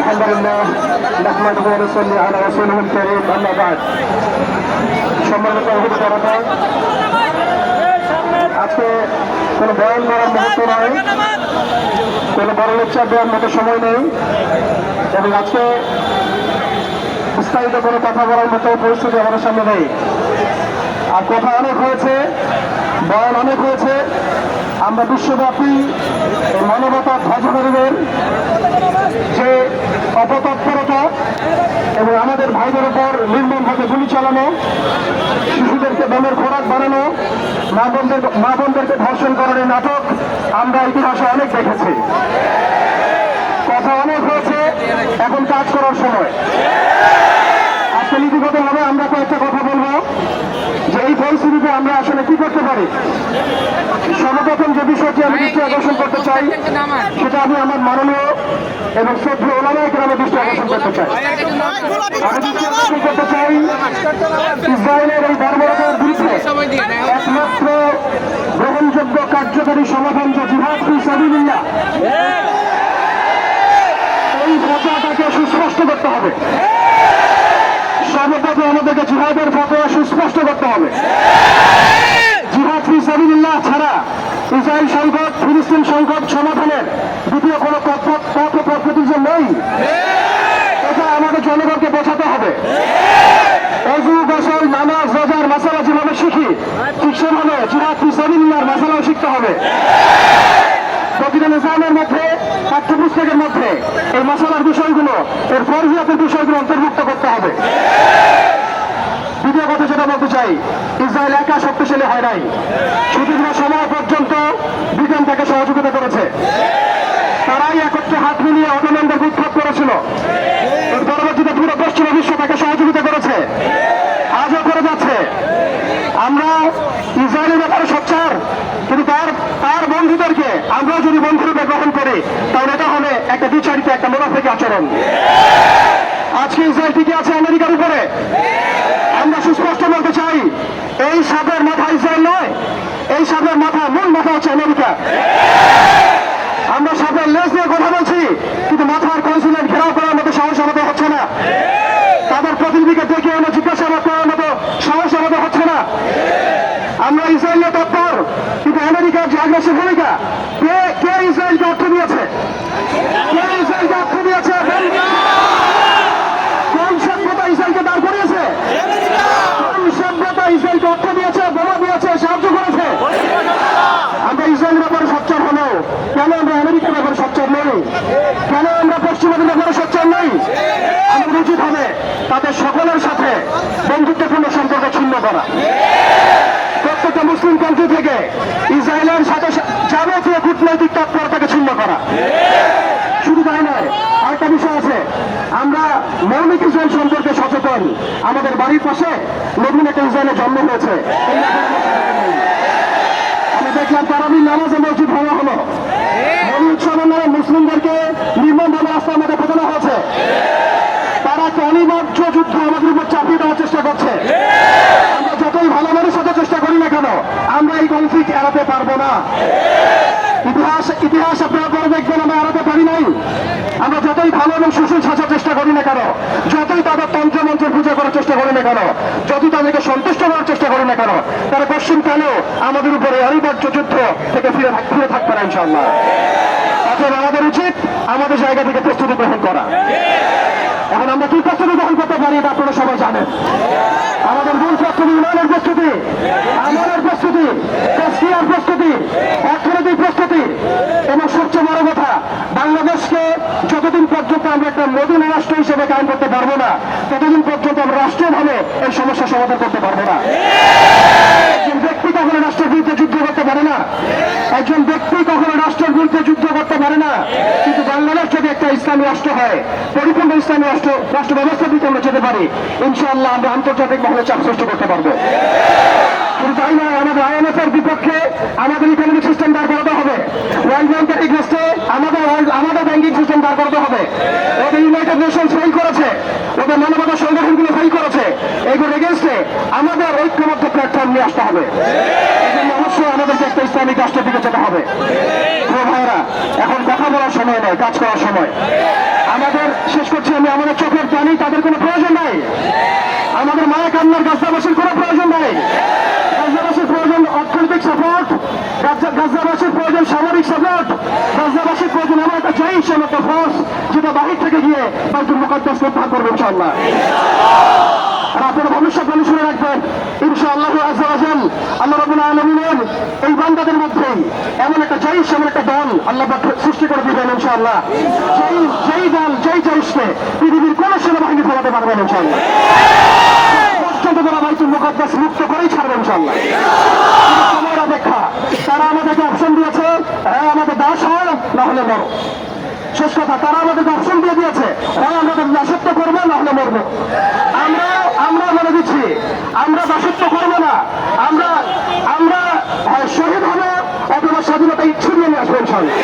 الحمد لله نحمده ونصلي على رسوله الكريم أما بعد সম্মানিত অভিজ্ঞতা আজকে কোনো বয়ান করার মুহূর্ত নয় কোনো বড় লেকচার দেওয়ার মতো সময় নেই এবং আজকে বিস্তারিত কোনো কথা বলার মতো পরিস্থিতি আমাদের সামনে নেই আর কথা অনেক হয়েছে বয়ান অনেক হয়েছে আমরা বিশ্বব্যাপী মানবতা ধ্বজাধারীদের যে অপতৎপরতা এবং আমাদের ভাইদের উপর নির্মমভাবে গুলি চালানো, শিশুদেরকে দমের খোরাক বানানো, মা বোনদের মা বোনদেরকে ধর্ষণ করার নাটক আমরা ইতিহাসে অনেক দেখেছি। কথা অনেক হয়েছে, এখন কাজ করার সময়। আজকে নীতিগতভাবে আমরা কয়েকটা কথা বলব, যে পরিস্থিতিতে আমরা আসলে কি করতে পারি? সর্বপ্রথম যে বিষয়টি আমি দৃষ্টি আকর্ষণ করতে চাই, সেটা আমি আমার মাননীয় এবং শ্রদ্ধ ওলামায় গ্রামে দৃষ্টি আকর্ষণ করতে চাই। আমি দৃষ্টি আকর্ষণ করতে চাই, ইসরায়েলের এই বর্বরতার বিরুদ্ধে একমাত্র গ্রহণযোগ্য কার্যকারী সমাধান যে জিহাদ ফি সাবিলিল্লাহ, এই ফতোয়াটাকে সুস্পষ্ট করতে হবে। সর্বপ্রথম আমাদেরকে জিহাদের ফতোয়া সুস্পষ্ট করতে হবে জিহাদ ফি সাবিলিল্লাহ ছাড়া ইসরায়েল সংকট ফিলিস্তিন সংকট সমাধানের দ্বিতীয় কোনো পথ পথ ও পদ্ধতি যে নেই এটা আমাদের জনগণকে বোঝাতে হবে। এই বিষয়গুলো, এর বিষয়গুলো অন্তর্ভুক্ত করতে হবে। যেটা চাই, ইসরায়েল একা শক্তিশালী হয় নাই। সুদীর্ঘ সময় পর্যন্ত ব্রিটেন তাকে সহযোগিতা করেছে। আমরা ইসরায়েলের ব্যাপারে সোচ্চার। কিন্তু তার তার বন্ধুদেরকে আমরাও যদি বন্ধুরূপে গ্রহণ করি, তাহলে এটা হবে একটা বিচারিত একটা মোনাফেকি আচরণ। আজকে ইসরায়েল টিকে আছে আমেরিকার উপরে। আমরা সুস্পষ্ট বলতে চাই, এই সাপের মাথা ইসরায়েল নয়, এই সাপের মাথা মূল মাথা হচ্ছে আমেরিকা। আমরা সাপের লেজ দিয়ে কথা বলছি কিন্তু মাথার কনসুলেট ঘেরাও করার মতো সাহস আমাদের হচ্ছে না তাদের প্রতিনিধিকে ডেকে এনে জিজ্ঞাসাবাদ করার মতো সাহস আমাদের হচ্ছে না আমরা ইসরায়েলের তৎপর কিন্তু আগ্রাসী ভূমিকা। কে কে ইসরায়েলকে অর্থ দিয়েছে? কে ইসরায়েলকে অর্থ দিয়েছে? কোন সভ্যতা ইসরায়েলকে দাঁড় করিয়েছে? কোন সভ্যতা ইসরায়েলকে অর্থ দিয়েছে, বোমা দিয়েছে, সাহায্য করেছে? আমরা ইসরায়েলের ব্যাপারে সচ্চার হলেও কেন আমরা আমেরিকার ব্যাপারে সচ্চার নই? কেন আমরা পশ্চিমাদের ব্যাপারে সচ্চার নই? আমাদের উচিত হবে তাদের সকলের সাথে বন্ধুত্বপূর্ণ সম্পর্ক ছিন্ন করা প্রত্যেকটা মুসলিম কান্ট্রি থেকে ইসরায়েলের সাথে যাবতীয় কূটনৈতিক তৎপরতাকে ছিন্ন করা শুধু তাই নয় আরেকটা বিষয় আছে আমরা মৌলিক ইসরায়েল সম্পর্কে সচেতন। আমাদের বাড়ির পাশে নতুন একটা ইসরায়েলের জন্ম হয়েছে। আমি দেখলাম তারাবির নামাজে মসজিদ ভাঙা হলো। উৎসবের নামে মুসলিমদেরকে নির্মমভাবে রাস্তার মধ্যে ফেটানো হয়েছে। তারা একটা অনিবার্য যুদ্ধ আমাদের উপর চাপিয়ে দেওয়ার চেষ্টা করছে। আমরা যতই ভালো মানুষ চেষ্টা করি না কেন, আমরা এই কনফ্লিক্ট এড়াতে পারব না। ইতিহাস ইতিহাস আপনারা পরে দেখবেন, আমরা এড়াতে পারি নাই। আমরা যতই ভালো এবং সুশীল সাজার চেষ্টা করি না কেন, যতই তাদের তন্ত্র মন্ত্র পূজা করার চেষ্টা করি না কেন, যতই তাদেরকে সন্তুষ্ট করার চেষ্টা করি না কেন, তারা পশ্চিমকালেও আমাদের উপরে অনিবার্য যুদ্ধ থেকে ফিরে ফিরে থাকবে না ইনশাল্লাহ অতএব আমাদের উচিত আমাদের জায়গা থেকে প্রস্তুতি গ্রহণ করা। এখন আমরা কি প্রস্তুতি গ্রহণ করতে পারি, এটা আপনারা সবাই জানেন। আমাদের মূল প্রস্তুতি, ইমানের প্রস্তুতি আমলের প্রস্তুতি প্রস্তুতি, অর্থনৈতিক প্রস্তুতি এবং সবচেয়ে বড় কথা, বাংলাদেশকে যতদিন পর্যন্ত আমরা একটা মদিনা রাষ্ট্র হিসেবে কায়ন করতে পারব না, ততদিন পর্যন্ত আমরা রাষ্ট্রীয়ভাবে এই সমস্যার সমাধান করতে পারব না। একজন ব্যক্তি কখনো রাষ্ট্রের বিরুদ্ধে যুদ্ধ করতে পারে না। একজন ব্যক্তি কখনো রাষ্ট্রের বিরুদ্ধে যুদ্ধ করতে পারে না। কিন্তু বাংলাদেশ যদি একটা ইসলামী রাষ্ট্র হয়, পরিপূর্ণ ইসলামী রাষ্ট্র রাষ্ট্র ব্যবস্থা দিতে আমরা যেতে পারি, ইনশাআল্লাহ আমরা আন্তর্জাতিক মহলে চাপ সৃষ্টি করতে পারব শুধু তাই নয় আমাদের আইএমএফ এর বিপক্ষে আমাদের ইকোনমিক সিস্টেম দাঁড় করাতে হবে ওয়ার্ল্ড ব্যাংকের এগেস্টে আমাদের world- আমাদের ব্যাংকিং সিস্টেম দাঁড় করাতে হবে ওদের ইউনাইটেড নেশন ফেল করেছে, ওদের মানবতা সংগঠনগুলো ফেল করেছে এইগুলোর এগেনস্টে আমাদের ঐক্যবদ্ধ প্ল্যাটফর্ম নিয়ে আসতে হবে। অবশ্যই আমাদেরকে একটা ইসলামিক রাষ্ট্রের দিকে যেতে হবে। ভাইয়েরা, এখন কথা বলার সময় নয় কাজ করার সময়। আমাদের, শেষ করছি আমি, আমাদের চোখের পানি, তাদের কোনো প্রয়োজন নাই। আমাদের মায়া কান্নার গাছাবাসীর কোনো প্রয়োজন নাই। গাছাবাসীর প্রয়োজন অর্থনৈতিক সাপোর্ট গাছাবাসীর প্রয়োজন সামরিক সাপোর্ট গাছাবাসীর প্রয়োজন এমন একটা চাই একটা ফোর্স যেটা বাহির থেকে গিয়ে বাইতুল মুকদ্দাস উদ্ধার করবে ইনশাআল্লাহ। আর আপনারা ভবিষ্যৎ বাণী শুনে রাখবেন, ইনশাআল্লাহ আজাল আল্লাহ রবুল আলমিনের এই বান্দাদের মধ্যেই এমন একটা জয়ীশ, এমন একটা দল আল্লাহ পাক সৃষ্টি করে দিবেন ইনশাআল্লাহ। যেই যেই দল, যেই জয়ীশকে পৃথিবীর কোন সেনাবাহিনী ফেরাতে পারবেন ইনশাআল্লাহ। পর্যন্ত তারা বাইতুল মুকদ্দাস মুক্ত করেই ছাড়বে ইনশাআল্লাহ। সময়ের অপেক্ষা তারা আমাদেরকে অপশন দিয়েছে হ্যাঁ আমাদের দাস হয়, না হলে মরো। শেষ কথা তারা আমাদের অপশন দিয়ে দিয়েছে। হয় আমরা তাদের দাসত্ব করব, না হলে মরবো। আমরা আমরা বলে দিচ্ছি, আমরা দাসত্ব করব না। আমরা আমরা শহীদ হব, অথবা স্বাধীনতা ইচ্ছুক নিয়ে আসব, ইনশাল্লাহ।